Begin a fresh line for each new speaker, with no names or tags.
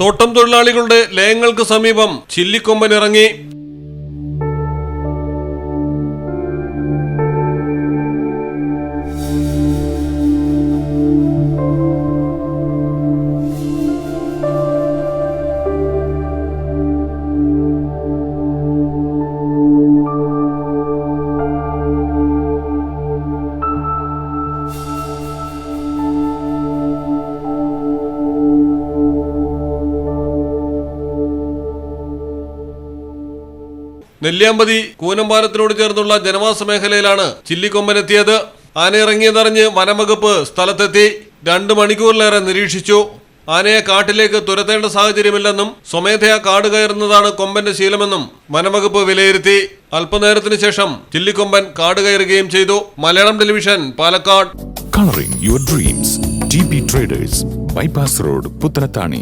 തോട്ടം തൊഴിലാളികളുടെ ലയങ്ങൾക്ക് സമീപം ചില്ലിക്കൊമ്പൻ നെല്ലിയാമ്പതി കൂനമ്പാലത്തിനോട് ചേർന്നുള്ള ജനവാസ മേഖലയിലാണ് ചില്ലിക്കൊമ്പൻ എത്തിയത്. ആന ഇറങ്ങിയതറിഞ്ഞ് വനംവകുപ്പ് സ്ഥലത്തെത്തി രണ്ട് മണിക്കൂറിലേറെ നിരീക്ഷിച്ചു. ആനയെ കാട്ടിലേക്ക് തുരത്തേണ്ട സാഹചര്യമില്ലെന്നും സ്വമേധയാ കാട് കയറുന്നതാണ് കൊമ്പന്റെ ശീലമെന്നും വനംവകുപ്പ് വിലയിരുത്തി. അല്പനേരത്തിന് ശേഷം ചില്ലിക്കൊമ്പൻ കാട് കയറുകയും ചെയ്തു. Malayalam television Palakkad.
Colouring your dreams TP traders bypass road Puttanatani.